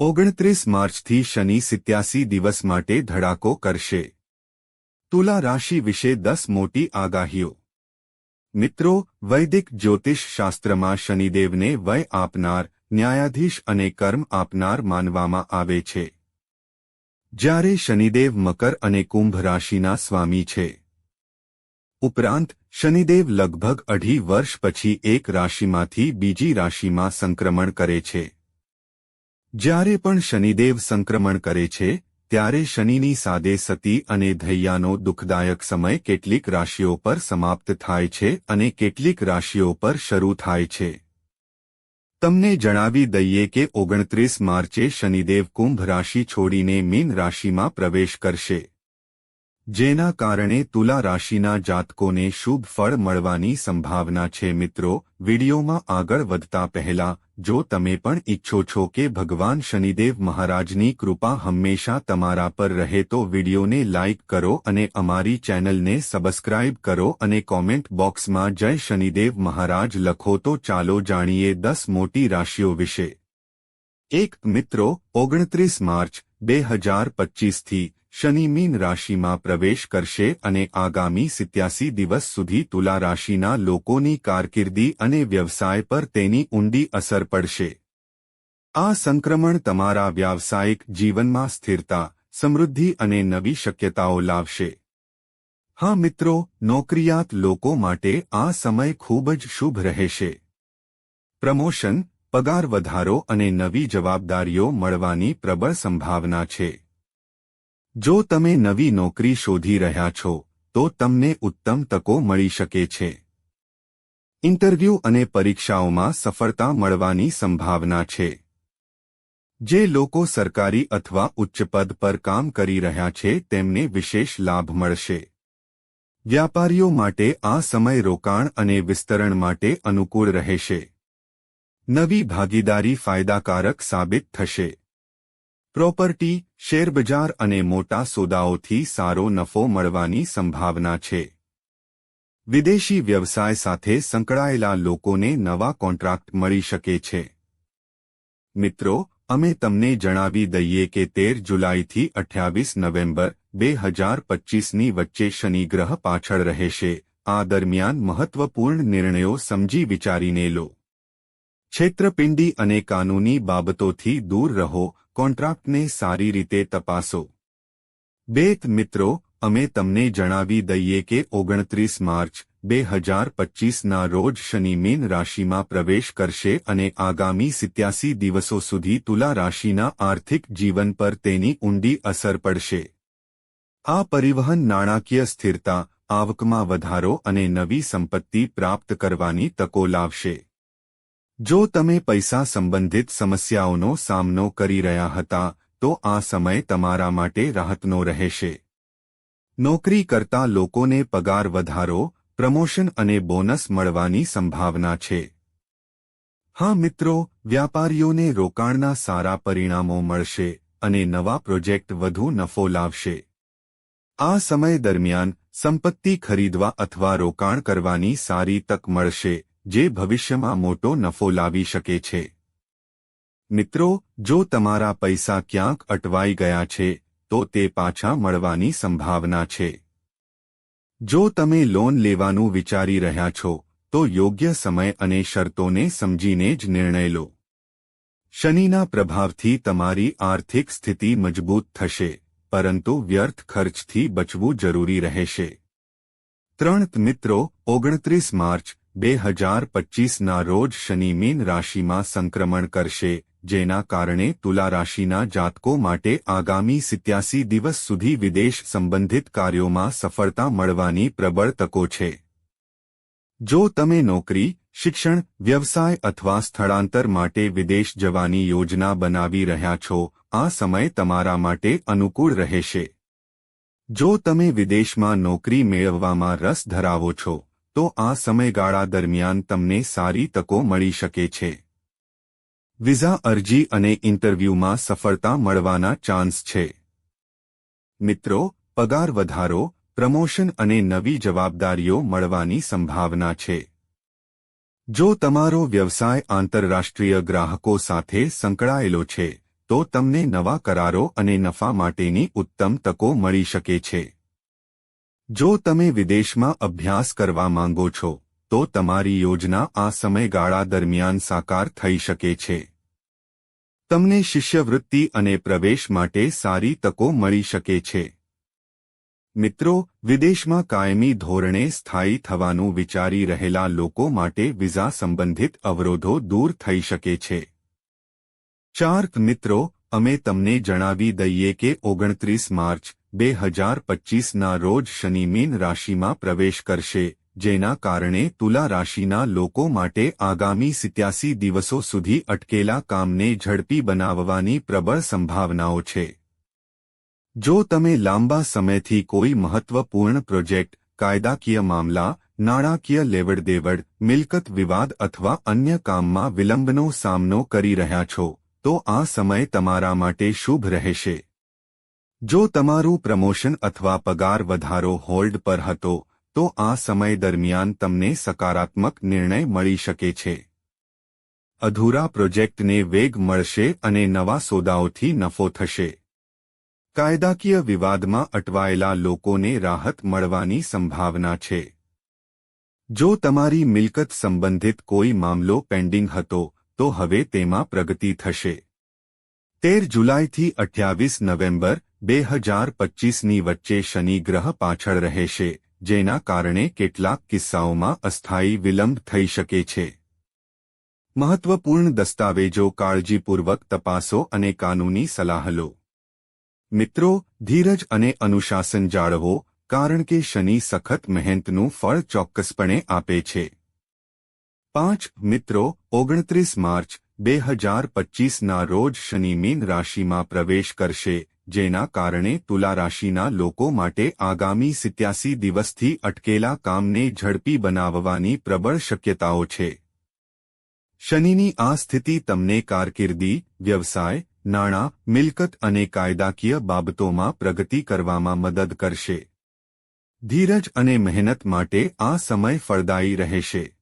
ઓગણત્રીસ માર્ચથી શનિ સિત્યાસી દિવસ માટે ધડાકો કરશે. તુલા રાશિ વિશે દસ મોટી આગાહીઓ. મિત્રો, વૈદિક જ્યોતિષ શાસ્ત્રમાં શનિદેવને વય આપનાર, ન્યાયાધીશ અને કર્મ આપનાર માનવામાં આવે છે. જ્યારે શનિદેવ મકર અને કુંભ રાશિના સ્વામી છે. ઉપરાંત, શનિદેવ લગભગ અઢી વર્ષ પછી એક રાશિમાંથી બીજી રાશિમાં સંક્રમણ કરે છે. જ્યારે પણ શનિદેવ સંક્રમણ કરે છે, ત્યારે શનિની સાદે સતી અને ધૈયાનો દુઃખદાયક સમય કેટલીક રાશિઓ પર સમાપ્ત થાય છે અને કેટલીક રાશિઓ પર શરૂ થાય છે. તમને જણાવી દઈએ કે ઓગણત્રીસ માર્ચે શનિદેવ કુંભ રાશિ છોડીને મીન રાશિમાં પ્રવેશ કરશે. જેના કારણે તુલા રાશિના જાતકોને શુભ ફળ મળવાની સંભાવના છે. મિત્રો, વિડીયોમાં આગળ વધતા પહેલા, જો તમે પણ ઈચ્છો છો કે ભગવાન શનિદેવ મહારાજની કૃપા હંમેશા તમારા પર રહે, તો વિડીયોને લાઇક કરો અને અમારી ચેનલને સબસ્ક્રાઇબ કરો અને કોમેન્ટ બોક્સમાં જય શનિદેવ મહારાજ લખો, તો ચાલો જાણીએ દસ મોટી રાશિઓ વિશે. એક, મિત્રો, ઓગણત્રીસ માર્ચ, બે હજાર પચીસથી શનિ મીન રાશિમાં પ્રવેશ કરશે અને આગામી સિત્યાસી દિવસ સુધી તુલા રાશિના લોકોની કારકિર્દી અને વ્યવસાય પર તેની ઊંડી અસર પડશે. આ સંક્રમણ તમારા વ્યાવસાયિક જીવનમાં સ્થિરતા, સમૃદ્ધિ અને નવી શક્યતાઓ લાવશે. હા મિત્રો, નોકરિયાત લોકો માટે આ સમય ખૂબ જ શુભ રહેશે. પ્રમોશન, પગાર વધારો અને નવી જવાબદારીઓ મળવાની પ્રબળ સંભાવના છે. જો તમે નવી નોકરી શોધી રહ્યા છો, તો તમને ઉત્તમ તકો મળી શકે છે. ઇન્ટરવ્યૂ અને પરીક્ષાઓમાં સફળતા મળવાની સંભાવના છે. જે લોકો સરકારી અથવા ઉચ્ચ પદ પર કામ કરી રહ્યા છે, તેમને વિશેષ લાભ મળશે. વ્યાપારીઓ માટે આ સમય રોકાણ અને વિસ્તરણ માટે અનુકૂળ રહેશે. નવી ભાગીદારી ફાયદાકારક સાબિત થશે. પ્રોપર્ટી શેરબજાર અને મોટા સોદાઓથી સારો નફો મળવાની સંભાવના છે. વિદેશી વ્યવસાય સાથે સંકળાયેલા લોકોને નવા કોન્ટ્રાક્ટ મળી શકે છે. મિત્રો, અમે તમને જણાવી દઈએ કે તેર જુલાઈથી અઠ્યાવીસ નવેમ્બર બે હજાર પચ્ચીસની વચ્ચે શનિગ્રહ પાછળ રહેશે. આ દરમિયાન મહત્વપૂર્ણ નિર્ણયો સમજી વિચારીને લો. છેત્રપિંડી અને કાનૂની બાબતોથી દૂર રહો કોન્ટ્રાક્ટને સારી રીતે તપાસો. બેત મિત્રો, અમે તમને જણાવી દઈએ કે ઓગણત્રીસ માર્ચ, બે હજાર પચ્ચીસના રોજ શનિ મીન રાશિમાં પ્રવેશ કરશે અને આગામી સિત્યાસી દિવસો સુધી તુલા રાશિના આર્થિક જીવન પર તેની ઊંડી અસર પડશે. આ પરિવહન નાણાકીય સ્થિરતા, આવકમાં વધારો અને નવી સંપત્તિ પ્રાપ્ત કરવાની તકો લાવશે. જો તમે પૈસા સંબંધિત સમસ્યાઓનો સામનો કરી રહ્યા હતા, તો આ સમય તમારા માટે રાહતનો રહેશે. નોકરી કરતા લોકોને પગાર વધારો, પ્રમોશન અને બોનસ મળવાની સંભાવના છે. હા મિત્રો, વ્યાપારીઓને રોકાણના સારા પરિણામો મળશે અને નવા પ્રોજેક્ટ વધુ નફો લાવશે. આ સમય દરમિયાન સંપત્તિ ખરીદવા અથવા રોકાણ કરવાની સારી તક મળશે. જે ભવિષ્યમાં મોટો નફો લાવી શકે છે. મિત્રો, જો તમારા પૈસા ક્યાંક અટવાઈ ગયા છે, તો તે પાછા મળવાની સંભાવના છે. જો તમે લોન લેવાનું વિચારી રહ્યા છો, તો યોગ્ય સમય અને શરતોને સમજીને જ નિર્ણય લો. શનિના પ્રભાવથી તમારી આર્થિક સ્થિતિ મજબૂત થશે, પરંતુ વ્યર્થ ખર્ચથી બચવું જરૂરી રહેશે. ત્રણ, મિત્રો, ઓગણત્રીસ માર્ચ બે હજાર પચ્ચીસના રોજ શનિ મીન રાશિમાં સંક્રમણ કરશે, જેના કારણે તુલા રાશિના જાતકો માટે આગામી સિત્યાસી દિવસ સુધી વિદેશ સંબંધિત કાર્યોમાં સફળતા મળવાની પ્રબળ તકો છે. જો તમે નોકરી, શિક્ષણ, વ્યવસાય અથવા સ્થળાંતર માટે વિદેશ જવાની યોજના બનાવી રહ્યા છો, આ સમય તમારા માટે અનુકૂળ રહેશે. જો તમે વિદેશમાં નોકરી મેળવવામાં રસ ધરાવો છો તો આ સમયગાળા દરમિયાન તમને સારી તકો મળી શકે છે. વિઝા અરજી અને ઇન્ટરવ્યૂમાં સફળતા મળવાના ચાન્સ છે. મિત્રો, પગાર વધારો, પ્રમોશન અને નવી જવાબદારીઓ મળવાની સંભાવના છે. જો તમારો વ્યવસાય આંતરરાષ્ટ્રીય ગ્રાહકો સાથે સંકળાયેલો છે, તો તમને નવા કરારો અને નફા માટેની ઉત્તમ તકો મળી શકે છે. જો તમે વિદેશમાં અભ્યાસ કરવા માંગો છો, તો તમારી યોજના આ સમયગાળા દરમિયાન સાકાર થઈ શકે છે. તમને શિષ્યવૃત્તિ અને પ્રવેશ માટે સારી તકો મળી શકે છે. મિત્રો, વિદેશમાં કાયમી ધોરણે સ્થાયી થવાનું વિચારી રહેલા લોકો માટે વિઝા સંબંધિત અવરોધો દૂર થઈ શકે છે. ચાર્ક મિત્રો, અમે તમને જણાવી દઈએ કે ઓગણત્રીસ માર્ચ બે હજાર પચ્ચીસના રોજ શનિ મીન રાશિમાં પ્રવેશ કરશે, જેના કારણે તુલા રાશિના લોકો માટે આગામી સિત્યાસી દિવસો સુધી અટકેલા કામને ઝડપી બનાવવાની પ્રબળ સંભાવનાઓ છે. જો તમે લાંબા સમયથી કોઈ મહત્વપૂર્ણ પ્રોજેક્ટ, કાયદાકીય મામલા, નાણાકીય લેવડદેવડ, મિલકત વિવાદ અથવા અન્ય કામમાં વિલંબનો સામનો કરી રહ્યા છો, તો આ સમય તમારા માટે શુભ રહેશે. જો તમારું પ્રમોશન અથવા પગાર વધારો હોલ્ડ પર હતો, તો આ સમય દરમિયાન તમને સકારાત્મક નિર્ણય મળી શકે છે. અધૂરા પ્રોજેક્ટને વેગ મળશે અને નવા સોદાઓથી નફો થશે. કાયદાકીય વિવાદમાં અટવાયેલા લોકોને રાહત મળવાની સંભાવના છે. જો તમારી મિલકત સંબંધિત કોઈ મામલો પેન્ડિંગ હતો, તો હવે તેમાં પ્રગતિ થશે. તેર જુલાઈથી અઠ્યાવીસ નવેમ્બર બે હજાર પચ્ચીસની વચ્ચે શનિ ગ્રહ પાછળ રહેશે, જેના કારણે કેટલાક કિસ્સાઓમાં અસ્થાયી વિલંબ થઈ શકે છે. મહત્વપૂર્ણ દસ્તાવેજો કાળજીપૂર્વક તપાસો અને કાનૂની સલાહ લો. મિત્રો, ધીરજ અને અનુશાસન જાળવો, કારણ કે શનિ સખત મહેનતનું ફળ ચોક્કસપણે આપે છે. પાંચ, મિત્રો, ઓગણત્રીસ માર્ચ, બે હજાર પચ્ચીસના રોજ શનિ મીન રાશિમાં પ્રવેશ કરશે જેના કારણે તુલા રાશિના લોકો માટે આગામી સિત્યાસી દિવસથી અટકેલા કામને ઝડપી બનાવવાની પ્રબળ શક્યતાઓ છે. શનિની આ સ્થિતિ તમને કારકિર્દી, વ્યવસાય, નાણાં, મિલકત અને કાયદાકીય બાબતોમાં પ્રગતિ કરવામાં મદદ કરશે. ધીરજ અને મહેનત માટે આ સમય ફળદાયી રહેશે.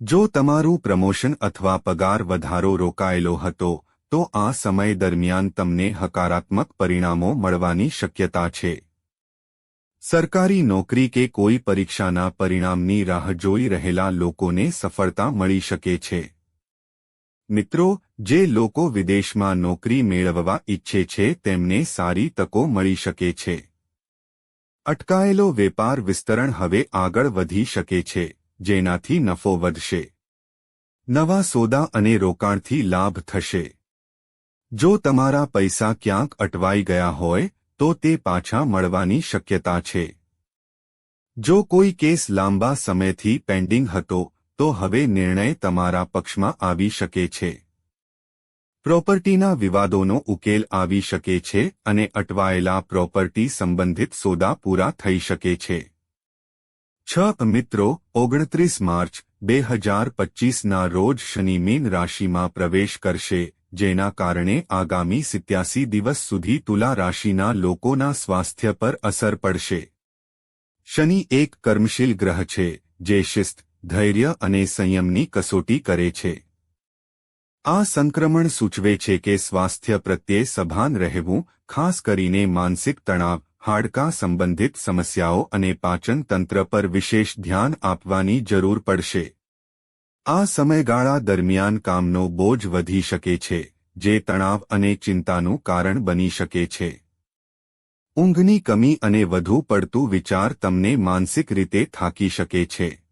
જો તમારું પ્રમોશન અથવા પગાર વધારો રોકાયેલો હતો તો આ સમય દરમિયાન તમને હકારાત્મક પરિણામો મળવાની શક્યતા છે. સરકારી નોકરી કે કોઈ પરીક્ષાના પરિણામની રાહ જોઈ રહેલા લોકોને સફળતા મળી શકે છે. મિત્રો, જે લોકો વિદેશમાં નોકરી મેળવવા ઈચ્છે છે તેમને સારી તકો મળી શકે છે. અટકાયેલો વેપાર વિસ્તરણ હવે આગળ વધી શકે છે, જેનાથી નફો વધશે. નવા સોદા અને રોકાણથી લાભ થશે. જો તમારા પૈસા ક્યાંક અટવાઈ ગયા હોય, તો તે પાછા મળવાની શક્યતા છે. જો કોઈ કેસ લાંબા સમયથી પેન્ડિંગ હતો, તો હવે નિર્ણય તમારા પક્ષમાં આવી શકે છે. પ્રોપર્ટીના વિવાદોનો ઉકેલ આવી શકે છે અને અટવાયેલા પ્રોપર્ટી સંબંધિત સોદા પૂરા થઈ શકે છે. છ મિત્રો, ઓગણત્રીસ માર્ચ, બે હજાર પચ્ચીસના રોજ શનિ મીન રાશિમાં પ્રવેશ કરશે. જેના કારણે આગામી સિત્યાસી દિવસ સુધી તુલા રાશિના લોકોના સ્વાસ્થ્ય પર અસર પડશે. શનિ એક કર્મશીલ ગ્રહ છે, જે શિસ્ત, ધૈર્ય અને સંયમની કસોટી કરે છે. આ સંક્રમણ સૂચવે છે કે સ્વાસ્થ્ય પ્રત્યે સભાન રહેવું, ખાસ કરીને માનસિક તણાવ, હાડકાં સંબંધિત સમસ્યાઓ અને પાચન તંત્ર પર વિશેષ ધ્યાન આપવાની જરૂર પડશે. આ સમયગાળા દરમિયાન કામનો બોજ વધી શકે છે, જે તણાવ અને ચિંતાનું કારણ બની શકે છે. ઊંઘની કમી અને વધુ પડતું વિચાર તમને માનસિક રીતે થાકી શકે છે.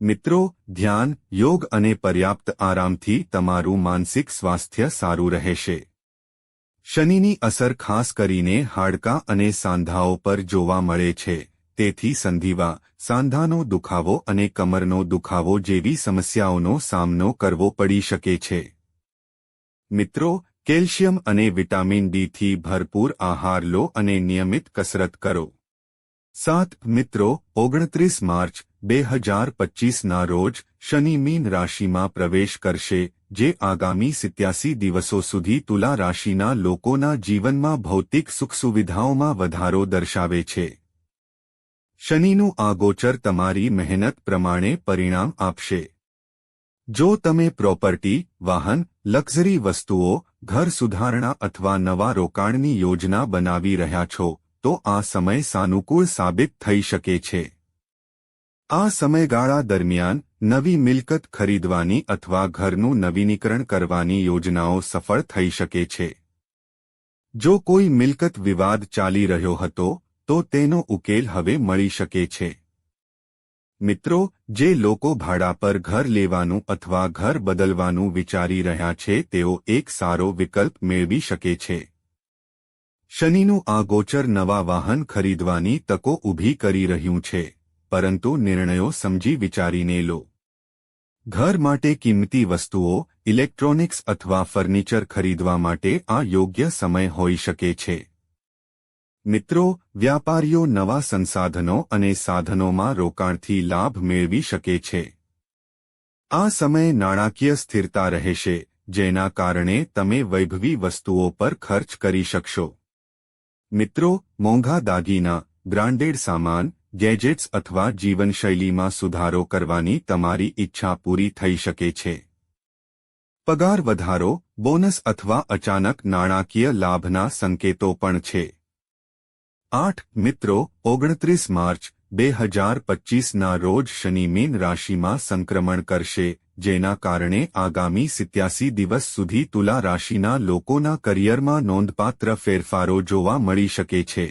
મિત્રો, ધ્યાન, યોગ અને પર્યાપ્ત આરામથી તમારું માનસિક સ્વાસ્થ્ય સારું રહેશે. શનિની અસર ખાસ કરીને હાડકાં અને સાંધાઓ પર જોવા મળે છે. તેથી સંધિવા, સાંધાનો દુખાવો અને કમરનો દુખાવો જેવી સમસ્યાઓનો સામનો કરવો પડી શકે છે. મિત્રો, કેલ્શિયમ અને વિટામિન ડીથી ભરપૂર આહાર લો અને નિયમિત કસરત કરો. સાત, મિત્રો, ઓગણત્રીસ માર્ચ, બે હજાર પચ્ચીસના રોજ શનિ મીન રાશિમાં પ્રવેશ કરશે, જે આગામી સિત્યાસી દિવસો સુધી તુલા રાશિના લોકોના જીવનમાં ભૌતિક સુખ સુવિધાઓમાં વધારો દર્શાવે છે. શનિનું આ ગોચર તમારી મહેનત પ્રમાણે પરિણામ આપશે. જો તમે પ્રોપર્ટી, વાહન, લક્ઝરી વસ્તુઓ, ઘર સુધારણા અથવા નવા રોકાણની યોજના બનાવી રહ્યા છો, તો આ સમય સાનુકૂળ સાબિત થઈ શકે છે. આ સમયગાળા દરમિયાન નવી મિલકત ખરીદવાની અથવા ઘરનું નવીનીકરણ કરવાની યોજનાઓ સફળ થઈ શકે છે. જો કોઈ મિલકત વિવાદ ચાલી રહ્યો હતો તો તેનો ઉકેલ હવે મળી શકે છે. મિત્રો, જે લોકો ભાડા પર ઘર લેવાનું અથવા ઘર બદલવાનું વિચારી રહ્યા છે, તેઓ એક સારો વિકલ્પ મેળવી શકે છે. શનિનું આ ગોચર નવા વાહન ખરીદવાની તકો ઊભી કરી રહ્યું છે, પરંતુ નિર્ણયો સમજી વિચારીને લો. ઘર માટે કિંમતી વસ્તુઓ, ઇલેક્ટ્રોનિક્સ અથવા ફર્નિચર ખરીદવા માટે આ યોગ્ય સમય હોઈ શકે છે. મિત્રો, વ્યાપારીઓ નવા સંસાધનો અને સાધનોમાં રોકાણથી લાભ મેળવી શકે છે. આ સમયે નાણાકીય સ્થિરતા રહેશે, જેના કારણે તમે વૈભવી વસ્તુઓ પર ખર્ચ કરી શકશો. મિત્રો, મોંઘા દાગીના, બ્રાન્ડેડ સામાન, ગેજેટ્સ અથવા જીવનશૈલીમાં સુધારો કરવાની તમારી ઈચ્છા પૂરી થઈ શકે છે. પગાર વધારો, બોનસ અથવા અચાનક નાણાકીય લાભના સંકેતો પણ છે. આઠ, મિત્રો, ઓગણત્રીસ માર્ચ, બે હજાર પચ્ચીસના રોજ શનિ મીન રાશિમાં સંક્રમણ કરશે, જેના કારણે આગામી સિત્યાસી દિવસ સુધી તુલા રાશિના લોકોના કરિયરમાં નોંધપાત્ર ફેરફારો જોવા મળી શકે છે.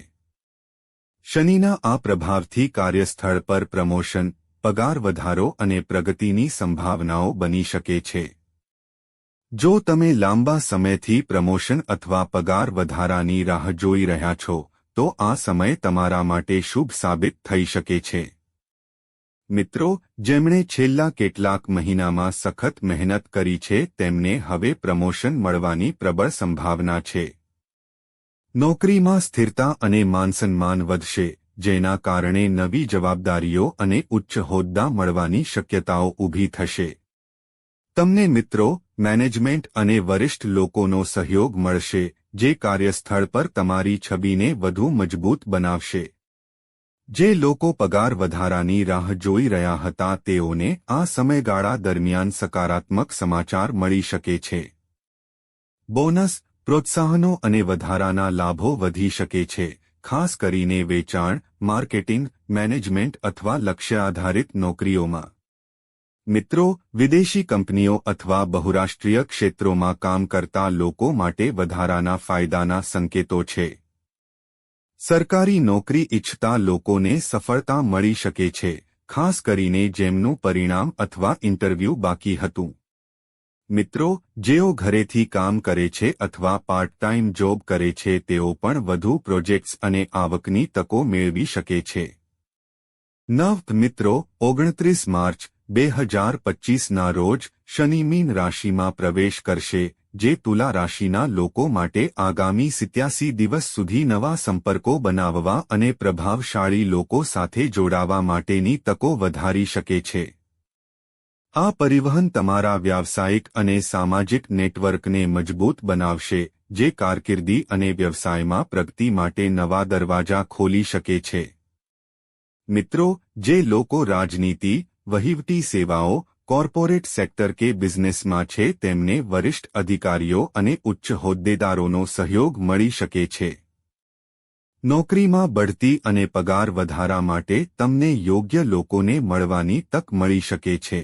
શનિના આ પ્રભાવથી કાર્યસ્થળ પર પ્રમોશન, પગાર વધારો અને પ્રગતિની સંભાવનાઓ બની શકે છે. જો તમે લાંબા સમયથી પ્રમોશન અથવા પગાર વધારાની રાહ જોઈ રહ્યા છો તો આ સમય તમારા માટે શુભ સાબિત થઈ શકે છે. મિત્રો, જેમણે છેલ્લા કેટલાક મહિનામાં સખત મહેનત કરી છે, તેમને હવે પ્રમોશન મળવાની પ્રબળ સંભાવના છે. નોકરીમાં સ્થિરતા અને માનસન્માન વધશે, જેના કારણે નવી જવાબદારીઓ અને ઉચ્ચ હોદ્દા મળવાની શક્યતાઓ ઊભી થશે. તમને મિત્રો, મેનેજમેન્ટ અને વરિષ્ઠ લોકોનો સહયોગ મળશે જે કાર્યસ્થળ પર તમારી છબીને વધુ મજબૂત બનાવશે. જે લોકો પગાર વધારાની રાહ જોઈ રહ્યા હતા તેઓને આ સમયગાળા દરમિયાન સકારાત્મક સમાચાર મળી શકે છે. બોનસ, પ્રોત્સાહનો અને વધારાના લાભો વધી શકે છે, ખાસ કરીને વેચાણ, માર્કેટિંગ, મેનેજમેન્ટ અથવા લક્ષ્ય આધારિત નોકરીઓમાં. મિત્રો, વિદેશી કંપનીઓ અથવા બહુરાષ્ટ્રીય ક્ષેત્રોમાં કામ કરતા લોકો માટે વધારાના ફાયદાના સંકેતો છે. સરકારી નોકરી ઇચ્છતા લોકોને સફળતા મળી શકે છે, ખાસ કરીને જેમનું પરિણામ અથવા ઇન્ટરવ્યૂ બાકી હતું. મિત્રો, જેઓ ઘરેથી કામ કરે છે અથવા પાર્ટ ટાઈમ જોબ કરે છે, તેઓ પણ વધુ પ્રોજેક્ટ્સ અને આવકની તકો મેળવી શકે છે. નવ મિત્રો, ઓગણત્રીસ માર્ચ બે હજાર પચીસના રોજ શનિ મીન રાશિમાં પ્રવેશ કરશે, જે તુલા રાશિના લોકો માટે આગામી સિત્યાસી દિવસ સુધી નવા સંપર્કો બનાવવા અને પ્રભાવશાળી લોકો સાથે જોડાવા માટેની તકો વધારી શકે છે. આ પરિવહન તમારા વ્યાવસાયિક અને સામાજિક નેટવર્કને મજબૂત બનાવશે, જે કારકિર્દી અને વ્યવસાયમાં પ્રગતિ માટે નવા દરવાજા ખોલી શકે છે. મિત્રો, જે લોકો રાજનીતિ વહીવટી સેવાઓ કોર્પોરેટ સેક્ટર કે બિઝનેસમાં છે તેમને વરિષ્ઠ અધિકારીઓ અને ઉચ્ચ હોદ્દેદારોનો સહયોગ મળી શકે છે. નોકરીમાં બઢતી અને પગાર વધારા માટે તમને યોગ્ય લોકોને મળવાની તક મળી શકે છે.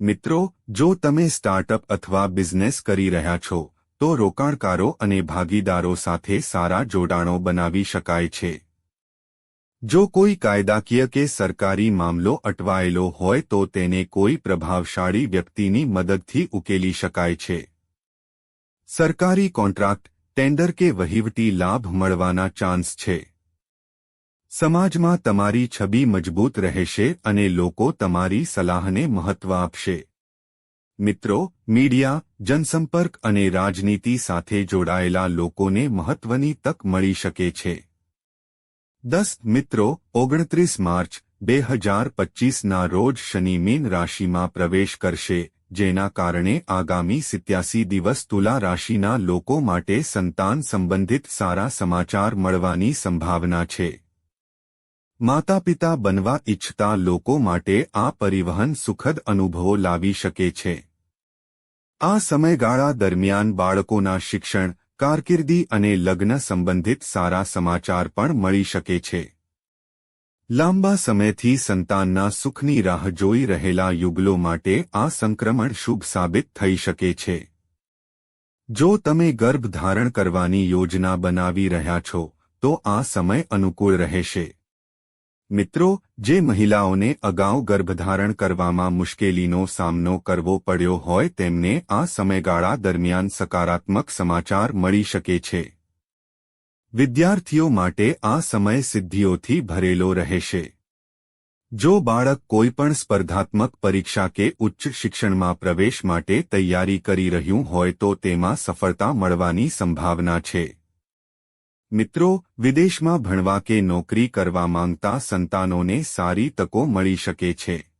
મિત્રો, જો તમે સ્ટાર્ટઅપ અથવા બિઝનેસ કરી રહ્યા છો, તો રોકાણકારો અને ભાગીદારો સાથે સારા જોડાણો બનાવી શકાય છે. જો કોઈ કાયદાકીય કે સરકારી મામલો અટવાયેલો હોય તો તેને કોઈ પ્રભાવશાળી વ્યક્તિની મદદથી ઉકેલી શકાય છે. સરકારી કોન્ટ્રાક્ટ, ટેન્ડર કે વહીવટી લાભ મળવાના ચાન્સ છે. સમાજમાં તમારી છબી મજબૂત રહેશે અને લોકો તમારી સલાહને મહત્વ આપશે. મિત્રો, મીડિયા, જનસંપર્ક અને રાજનીતિ સાથે જોડાયેલા લોકોને મહત્વની તક મળી શકે છે. દસ, મિત્રો, ઓગણત્રીસ માર્ચ, બે હજાર પચ્ચીસના રોજ શનિ મીન રાશિમાં પ્રવેશ કરશે, જેના કારણે આગામી સિત્યાસી દિવસ તુલા રાશિના લોકો માટે સંતાન સંબંધિત સારા સમાચાર મળવાની સંભાવના છે. માતા પિતા બનવા ઇચ્છતા લોકો માટે આ પરિવહન સુખદ અનુભવો લાવી શકે છે. આ સમયગાળા દરમિયાન બાળકોના શિક્ષણ કારકિર્દી અને લગ્ન સંબંધિત સારા સમાચાર પણ મળી શકે છે. લાંબા સમયથી સંતાનના સુખની રાહ જોઈ રહેલા યુગલો માટે આ સંક્રમણ શુભ સાબિત થઈ શકે છે. જો તમે ગર્ભ ધારણ કરવાની યોજના બનાવી રહ્યા છો, તો આ સમય અનુકૂળ રહેશે. મિત્રો, જે મહિલાઓને અગાઉ ગર્ભધારણ કરવામાં મુશ્કેલીનો સામનો કરવો પડ્યો હોય તેમને આ સમયગાળા દરમિયાન સકારાત્મક સમાચાર મળી શકે છે. વિદ્યાર્થીઓ માટે આ સમય સિદ્ધિઓથી ભરેલો રહેશે. જો બાળક કોઈપણ સ્પર્ધાત્મક પરીક્ષા કે ઉચ્ચ શિક્ષણમાં પ્રવેશ માટે તૈયારી કરી રહ્યું હોય તો તેમાં સફળતા મળવાની સંભાવના છે. મિત્રો, વિદેશમાં ભણવા કે નોકરી કરવા માંગતા સંતાનોને સારી તકો મળી શકે છે.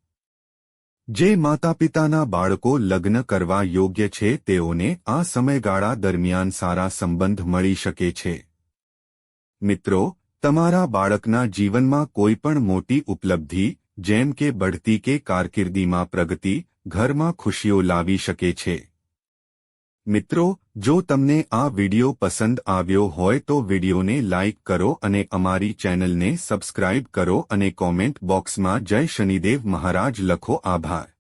જે માતાપિતાના બાળકો લગ્ન કરવા યોગ્ય છે, તેઓને આ સમયગાળા દરમિયાન સારા સંબંધ મળી શકે છે. મિત્રો, તમારા બાળકના જીવનમાં કોઈપણ મોટી ઉપલબ્ધિ, જેમ કે બઢતી કે કારકિર્દીમાં પ્રગતિ, ઘરમાં ખુશીઓ લાવી શકે છે. મિત્રો, જો તમને આ વિડિયો પસંદ આવ્યો હોય તો વિડિયોને લાઇક કરો અને અમારી ચેનલને સબસ્ક્રાઇબ કરો અને કોમેન્ટ બોક્સમાં જય શનિદેવ મહારાજ લખો આભાર.